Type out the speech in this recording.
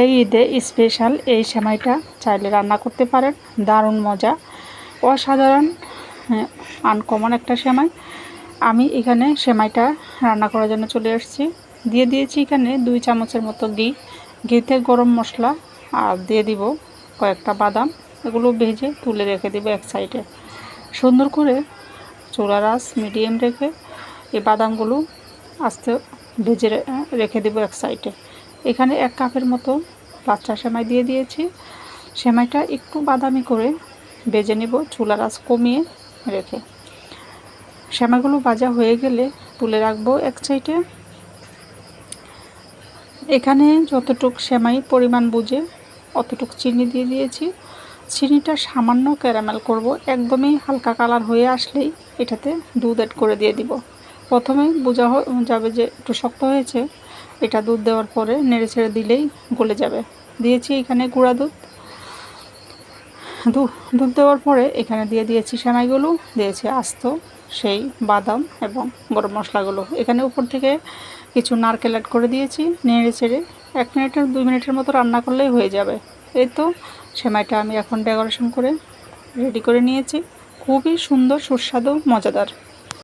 এই ঈদে স্পেশাল এই সেমাইটা চাইলে রান্না করতে পারেন। দারুণ মজা। অসাধারণ আনকমন একটা সেমাই। আমি এখানে সেমাইটা রান্না করার জন্য চলে আসছি দিয়ে দিয়েছি এখানে দুই চামচের মতো ঘি। ঘিতে গরম মশলা আর দিয়ে দিব কয়েকটা বাদাম। এগুলো ভেজে তুলে রেখে দেবো এক সাইডে। সুন্দর করে চোলা রাস মিডিয়াম রেখে এই বাদামগুলো আস্তে ভেজে রেখে দেবো এক সাইডে। এখানে এক কাপের মতো বাচ্চা সেমাই দিয়ে দিয়েছি। সেমাইটা একটু বাদামি করে বেজে নেব চুলা রাস কমিয়ে রেখে। সেমাইগুলো ভাজা হয়ে গেলে তুলে রাখব এক সাইডে। এখানে যতটুক সেমাই পরিমাণ বুঝে অতটুক চিনি দিয়ে দিয়েছি। চিনিটা সামান্য ক্যারামেল করব, একদমই হালকা কালার হয়ে আসলেই এটাতে দুধ অ্যাড করে দিয়ে দিব। প্রথমে বোঝা যাবে যে একটু শক্ত হয়েছে এটা দুধ দেওয়ার পরে নেড়ে ছেড়ে দিলেই গলে যাবে। দিয়েছি এখানে গুঁড়া দুধ। দুধ দেওয়ার পরে এখানে দিয়ে দিয়েছি সেমাইগুলো, দিয়েছি আস্ত, সেই, বাদাম এবং গরম মশলাগুলো। এখানে উপর থেকে কিছু নারকেল অ্যাড করে দিয়েছি, নেড়ে ছেড়ে এক মিনিটের, দুই মিনিটের মতো রান্না করলেই হয়ে যাবে। এই তো সেমাইটা আমি এখন ডেকোরেশন করে রেডি করে নিয়েছি। খুবই সুন্দর, সুস্বাদু, মজাদার।